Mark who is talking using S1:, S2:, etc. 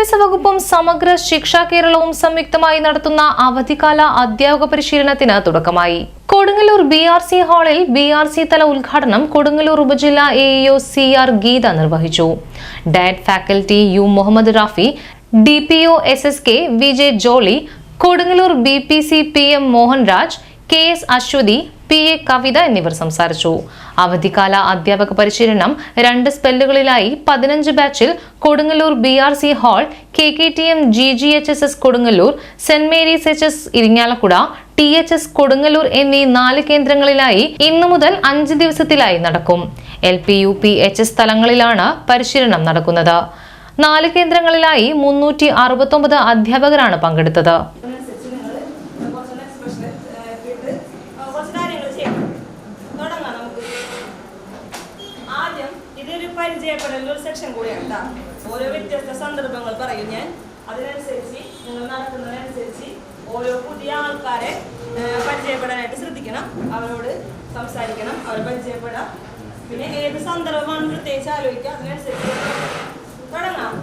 S1: വിദ്യാഭ്യാസ വകുപ്പും സമഗ്ര ശിക്ഷാ കേരളവും സംയുക്തമായി നടത്തുന്ന അവധിക്കാല അധ്യാപക പരിശീലനത്തിന് തുടക്കമായി. കൊടുങ്ങല്ലൂർ ബി ആർ സി ഹാളിൽ ബി ആർ സി തല ഉദ്ഘാടനം കൊടുങ്ങല്ലൂർ ഉപജില്ല A E O C R Geetha നിർവഹിച്ചു. DIET faculty U Muhammad Rafi D P O S S K V J Jolly Kodungallur B P C P M Mohanraj K S Aswathi P A Kavitha എന്നിവർ സംസാരിച്ചു. അവധിക്കാല അധ്യാപക പരിശീലനം രണ്ട് സ്പെല്ലുകളിലായി പതിനഞ്ച് ബാച്ചിൽ Kodungallur B R C hall K K T M G G H S S Kodungallur saint Mary's H S Irinjalakuda T H S Kodungallur എന്നീ നാല് കേന്ദ്രങ്ങളിലായി ഇന്നു മുതൽ അഞ്ച് ദിവസത്തിലായി നടക്കും. L P U P H S സ്ഥലങ്ങളിലാണ് പരിശീലനം നടക്കുന്നത്. നാല് കേന്ദ്രങ്ങളിലായി മുന്നൂറ്റി അറുപത്തൊമ്പത് അധ്യാപകരാണ് പങ്കെടുത്തത്.
S2: പരിചയപ്പെടൽ ഒരു സെക്ഷൻ കൂടിയാണ് കേട്ടോ ഓരോ വ്യത്യസ്ത സന്ദർഭങ്ങൾ പറയും ഞാൻ. അതിനനുസരിച്ച് നിങ്ങൾ നടക്കുന്നതിനനുസരിച്ച് ഓരോ പുതിയ ആൾക്കാരെ പരിചയപ്പെടാനായിട്ട് ശ്രദ്ധിക്കണം. അവരോട് സംസാരിക്കണം അവരെ പരിചയപ്പെടാം. പിന്നെ ഏത് സന്ദർഭമാണ് പ്രത്യേകിച്ച് ആലോചിക്കുക? അതിനനുസരിച്ച് തുടങ്ങാം.